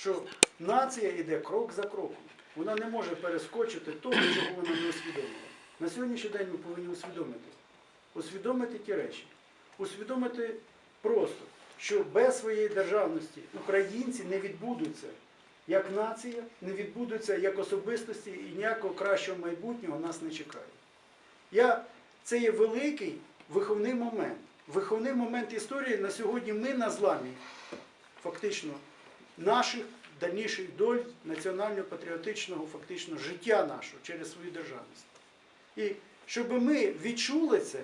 що нація йде крок за кроком. Вона не може перескочити того, чого вона не усвідомила. На сьогоднішній день ми повинні усвідомити. Усвідомити ті речі. Усвідомити просто, що без своєї державності українці не відбудуться як нація, не відбудуться як особистості і ніякого кращого майбутнього нас не чекає. Я, це є великий виховний момент. Виховний момент історії на сьогодні ми на зламі фактично наших дальніших доль національно-патріотичного фактично життя нашого через свою державність. І щоб ми відчули це,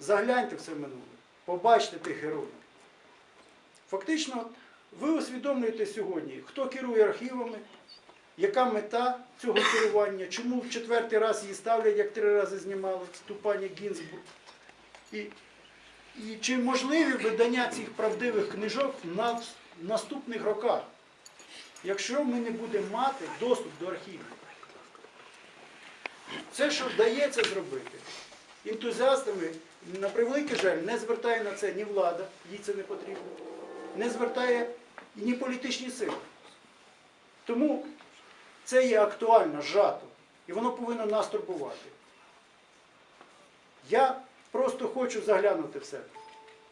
загляньте в це минуле, побачте тих героїв. Фактично, ви усвідомлюєте сьогодні, хто керує архівами, яка мета цього керування, чому в четвертий раз її ставлять, як три рази знімали ту Гінзбург. І, і чи можливі видання цих правдивих книжок в наступних роках, якщо ми не будемо мати доступ до архівів? Це, що вдається зробити, ентузіастами, на превеликий жаль, не звертає на це ні влада, їй це не потрібно, не звертає ні політичні сили. Тому це є актуально, зжато, і воно повинно нас турбувати. Я просто хочу заглянути в себе.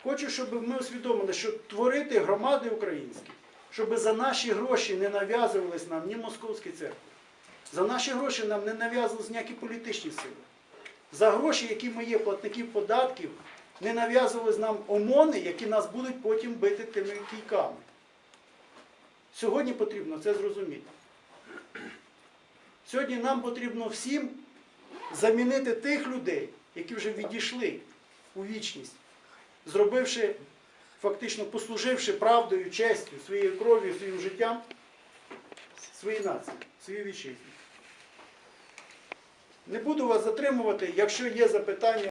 Хочу, щоб ми усвідомили, що творити громади українські, щоб за наші гроші не нав'язувались нам ні московські церкви. За наші гроші нам не нав'язувалися ніякі політичні сили. За гроші, які ми є платників податків, не нав'язувались нам ОМОНи, які нас будуть потім бити тими кійками. Сьогодні потрібно це зрозуміти. Сьогодні нам потрібно всім замінити тих людей, які вже відійшли у вічність, зробивши, фактично послуживши правдою, честю, своєю кров'ю, своїм життям, своїй нації, своїй вітчизні. Не буду вас затримувати, якщо є запитання.